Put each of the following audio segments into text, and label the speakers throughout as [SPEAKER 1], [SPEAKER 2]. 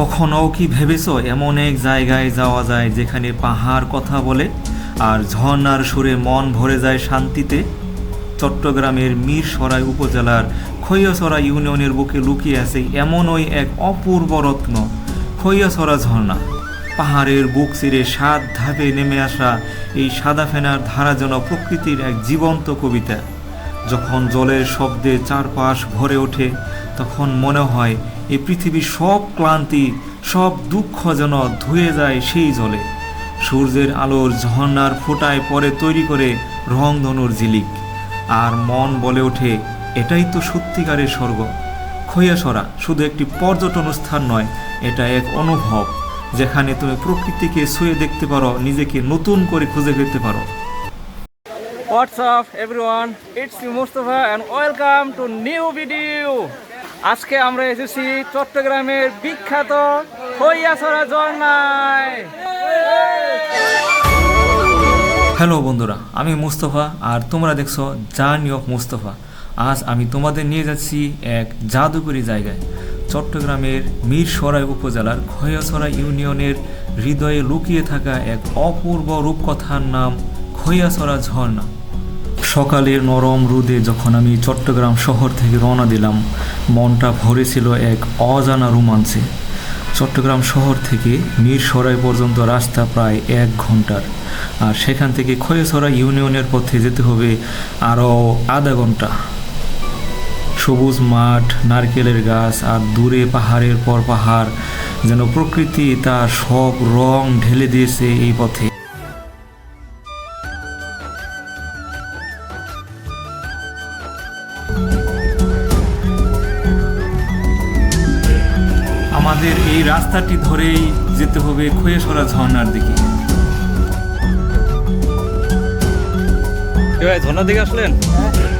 [SPEAKER 1] কখনো কি ভেবেছো এমন এক জায়গায় যাওয়া যায় যেখানে পাহাড় কথা বলে আর ঝর্ণার সুরে মন ভরে যায় শান্তিতে? চট্টগ্রামের মিরসরাই উপজেলার খৈয়াছড়া ইউনিয়নের বুকে লুকিয়ে আছে এমনই এক অপূর্ব রত্ন খৈয়াছড়া ঝর্ণা। পাহাড়ের বুক চিরে সাত ধাপে নেমে আসা এই সাদা ফেনার ধারা যেন প্রকৃতির এক জীবন্ত কবিতা। যখন জলের শব্দে চারপাশ ভরে ওঠে তখন মনে হয়, এই পৃথিবীর সব ক্লান্তি, সব দুঃখ যেন ধুয়ে যায় সেই জলে সূর্যের আলোর ঝর্ণার ফোঁটায় পরে তৈরি করে রংধনুর ঝিলিক আর মন বলে ওঠে, এটাই তো সত্যিকারের স্বর্গ খৈয়াসরা শুধু একটি পর্যটন স্থান নয়, এটা এক অনুভব, যেখানে তুমি প্রকৃতিকে ছুঁয়ে দেখতে পারো, নিজেকে নতুন করে খুঁজে পেতে পারো
[SPEAKER 2] everyone? It's me Mustafa, and welcome to new video. আজকে আমরা এসেছি চট্টগ্রামের বিখ্যাত হইয়াছড়া ঝর্ণায়
[SPEAKER 1] হ্যালো বন্ধুরা, আমি মুস্তফা আর তোমরা দেখছ জার্নি অফ মুস্তফা। আজ আমি তোমাদের নিয়ে যাচ্ছি এক জাদুকরী জায়গায়, চট্টগ্রামের মিরসরাই উপজেলার খৈয়াছড়া ইউনিয়নের হৃদয়ে লুকিয়ে থাকা এক অপূর্ব রূপকথার নাম খৈয়াছড়া ঝর্ণা। সকালের নরম রোদে যখন আমি চট্টগ্রাম শহর থেকে রওনা দিলাম, মনটা ভরেছিল এক অজানা রোমাঞ্চে। চট্টগ্রাম শহর থেকে মিরসরাই পর্যন্ত রাস্তা প্রায় এক ঘণ্টার আর সেখান থেকে খয়েছড়া ইউনিয়নের পথে যেতে হবে আরও আধা ঘণ্টা সবুজ মাঠ, নারকেলের গাছ আর দূরে পাহাড়ের পর পাহাড় যেন প্রকৃতি তার সব রং ঢেলে দিয়েছে এই পথে। আমাদের এই রাস্তাটি ধরেই যেতে হবে খয়েছড়া ঝর্নার দিকে।
[SPEAKER 2] ঝর্নার ঝর্ণার দিকে আসলেন?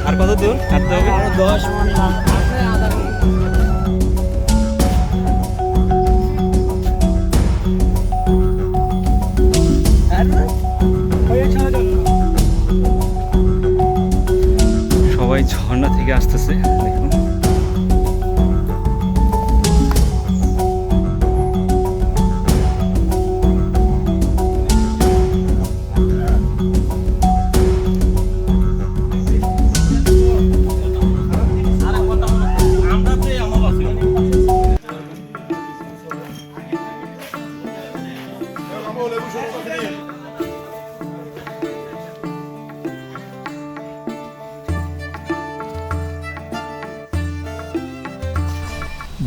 [SPEAKER 2] আর কত দূর? হাঁটতে হবে?
[SPEAKER 3] দশ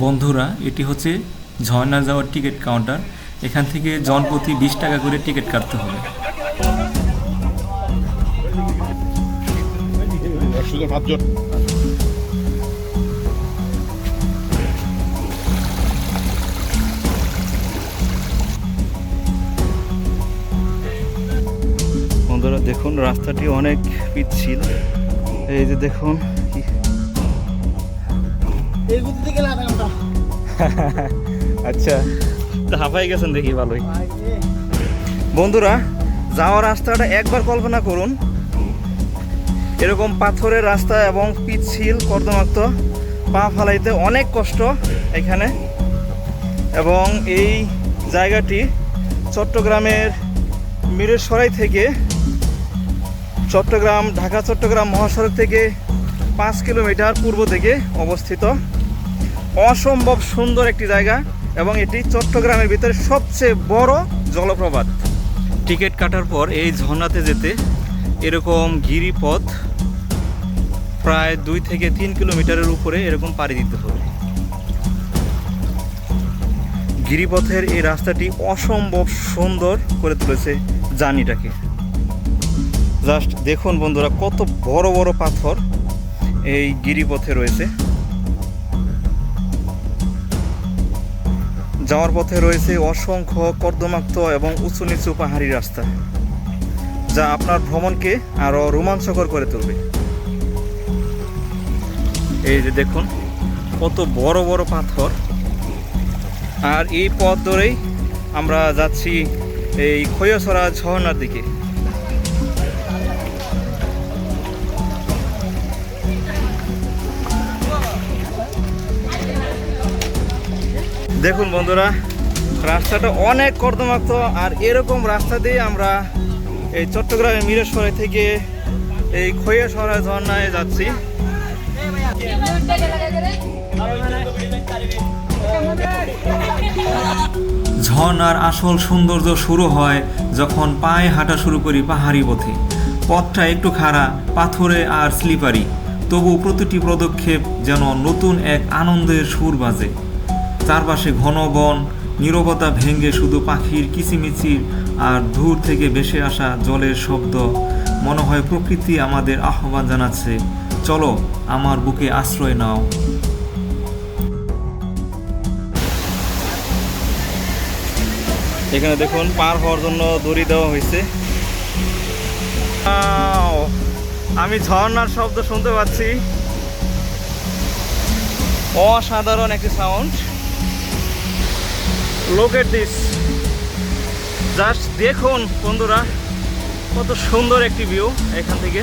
[SPEAKER 1] বন্ধুরা, এটি হচ্ছে ঝর্ণা যাওয়ার টিকিট কাউন্টার। এখান থেকে জনপ্রতি বিশ টাকা করে টিকিট কাটতে হবে।
[SPEAKER 4] একশো
[SPEAKER 2] বন্ধুরা দেখুন রাস্তাটি অনেক পিচ্ছিল। এই যে দেখুন আচ্ছা তো হাঁপাই গেছেন দেখি ভালোই। বন্ধুরা যাওয়ার রাস্তাটা একবার কল্পনা করুন। এরকম পাথরের রাস্তা এবং পিচ্ছিল কর্দমাক্ত পা ফালাইতে অনেক কষ্ট এখানে। এবং এই জায়গাটি চট্টগ্রামের মিরেশ্বরাই থেকে চট্টগ্রাম, ঢাকা, চট্টগ্রাম মহাসড়ক থেকে পাঁচ কিলোমিটার পূর্ব থেকে অবস্থিত। অসম্ভব সুন্দর একটি জায়গা এবং এটি চট্টগ্রামের ভিতরে সবচেয়ে বড় জলপ্রপাত। টিকিট কাটার পর এই ঝর্ণাতে যেতে এরকম গিরিপথ প্রায় দুই থেকে তিন কিলোমিটারের উপরে এরকম পাড়ি দিতে হবে। গিরিপথের এই রাস্তাটি অসম্ভব সুন্দর করে তুলেছে জার্নিটাকে। জাস্ট দেখুন বন্ধুরা, কত বড় বড় পাথর এই গিরিপথে রয়েছে। যাওয়ার পথে রয়েছে অসংখ্য কর্দমাক্ত এবং উঁচু নিচু পাহাড়ি রাস্তা, যা আপনার ভ্রমণকে আরও রোমাঞ্চকর করে তুলবে। এই যে দেখুন, কত বড় বড় পাথর। আর এই পথ ধরেই আমরা যাচ্ছি এই খৈয়াছড়া ঝর্ণার দিকে। দেখুন বন্ধুরা, রাস্তাটা অনেক কর্দমাক্ত আর এরকম রাস্তা দিয়ে আমরা এই চট্টগ্রামের মিরেশ্বরাই থেকে এই খৈয়াসরা ঝর্ণায় যাচ্ছি।
[SPEAKER 1] ঝর্ণার আসল সৌন্দর্য শুরু হয় যখন পায়ে হাঁটা শুরু করি পাহাড়ি পথে। পথটা একটু খাড়া, পাথরে আর স্লিপারি তবু প্রতিটি পদক্ষেপ যেন নতুন এক আনন্দের সুর বাজে। চারপাশে ঘন বন নীরবতা ভেঙে শুধু পাখির কিচিমিচির আর দূর থেকে ভেসে আসা জলের শব্দ। মনে হয় প্রকৃতি আমাদের আহ্বান জানাচ্ছে চলো আমার বুকে আশ্রয় নাও।
[SPEAKER 2] এখানে দেখুন পার হওয়ার জন্য দড়ি দেওয়া হয়েছে। আমি ঝর্নার শব্দ শুনতে পাচ্ছি। অসাধারণ একটি সাউন্ড লোক এট জাস্ট দেখুন, বন্ধুরা, কত সুন্দর একটি ভিউ এখান থেকে।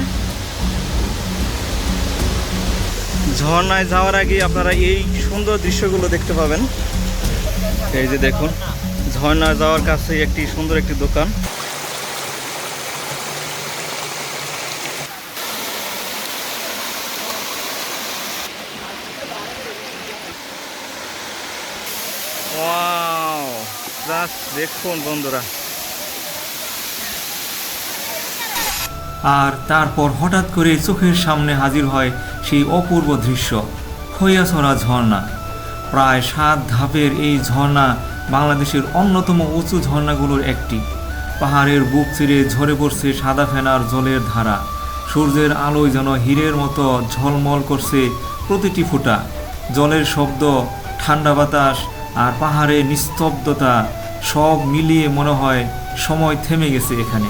[SPEAKER 2] ঝর্ণায় যাওয়ার আগে আপনারা এই সুন্দর দৃশ্যগুলো দেখতে পাবেন। এই যে দেখুন ঝর্ণা যাওয়ার কাছে একটি সুন্দর একটি দোকান। ওয়াও জাস্ট দেখুন বন্ধুরা।
[SPEAKER 1] আর তারপর হঠাৎ করে চোখের সামনে হাজির হয় সেই অপূর্ব দৃশ্য খৈয়াছড়া ঝর্ণা। প্রায় সাত ধাপের এই ঝর্ণা বাংলাদেশের অন্যতম উঁচু ঝর্ণাগুলোর একটি। পাহাড়ের বুক চিরে ঝরে পড়ছে সাদা ফেনার জলের ধারা। সূর্যের আলোয় যেন হীরের মতো ঝলমল করছে প্রতিটি ফুটা। জলের শব্দ, ঠান্ডা বাতাস আর পাহাড়ের নিস্তব্ধতা সব মিলিয়ে মনে হয় সময় থেমে গেছে এখানে।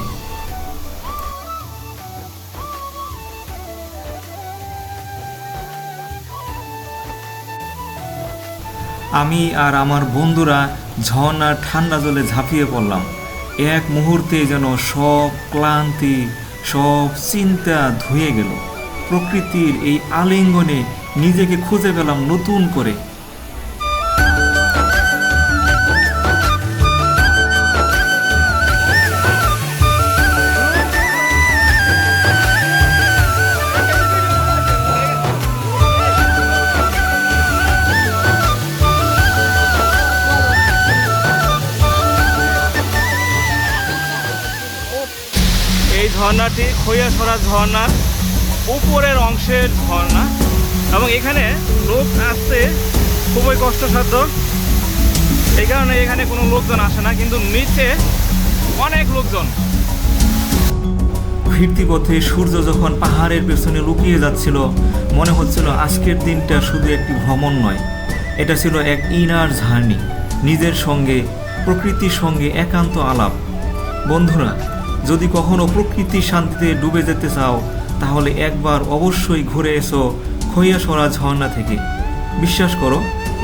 [SPEAKER 1] আমি আর আমার বন্ধুরা ঝর্ণার ঠান্ডা জলে ঝাঁপিয়ে পড়লাম। এক মুহূর্তে যেন সব ক্লান্তি, সব চিন্তা ধুয়ে গেল। প্রকৃতির এই আলিঙ্গনে নিজেকে খুঁজে পেলাম নতুন করে।
[SPEAKER 2] ঝর্ণাটি খৈয়াছড়া ঝর্ণার উপরের অংশের ঝর্ণা এবং এখানে লোক আসতে খুবই কষ্টসাধ্য। এই কারণে এখানে কোনো লোকজন আসে না, কিন্তু নিচে অনেক লোকজন।
[SPEAKER 1] ফিরতি পথে সূর্য যখন পাহাড়ের পেছনে লুকিয়ে যাচ্ছিল, মনে হচ্ছিল আজকের দিনটা শুধু একটি ভ্রমণ নয়, এটা ছিল এক ইনার জার্নি নিজের সঙ্গে, প্রকৃতির সঙ্গে একান্ত আলাপ। বন্ধুরা যদি কখনো প্রকৃতি শান্তিতে ডুবে যেতে চাও, তাহলে একবার অবশ্যই ঘুরে এসো খৈয়াসরা ঝর্ণা থেকে। বিশ্বাস করো,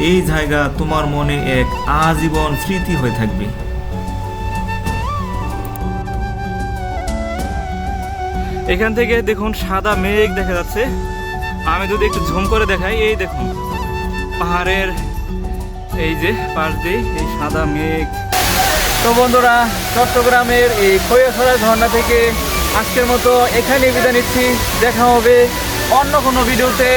[SPEAKER 1] এই জায়গা তোমার মনে এক আজীবন স্মৃতি হয়ে থাকবে।
[SPEAKER 2] এখান থেকে দেখুন সাদা মেঘ দেখা যাচ্ছে। আমি যদি একটু ঝুম করে দেখাই, এই দেখুন, পাহাড়ের এই যে পাশ দিয়ে এই সাদা মেঘ। তো বন্ধুরা, চট্টগ্রামের এই খৈয়াছড়া ঝর্ণা থেকে আজকের মতো এখানে বিদায় নিচ্ছি। দেখা হবে অন্য কোনো ভিডিওতে।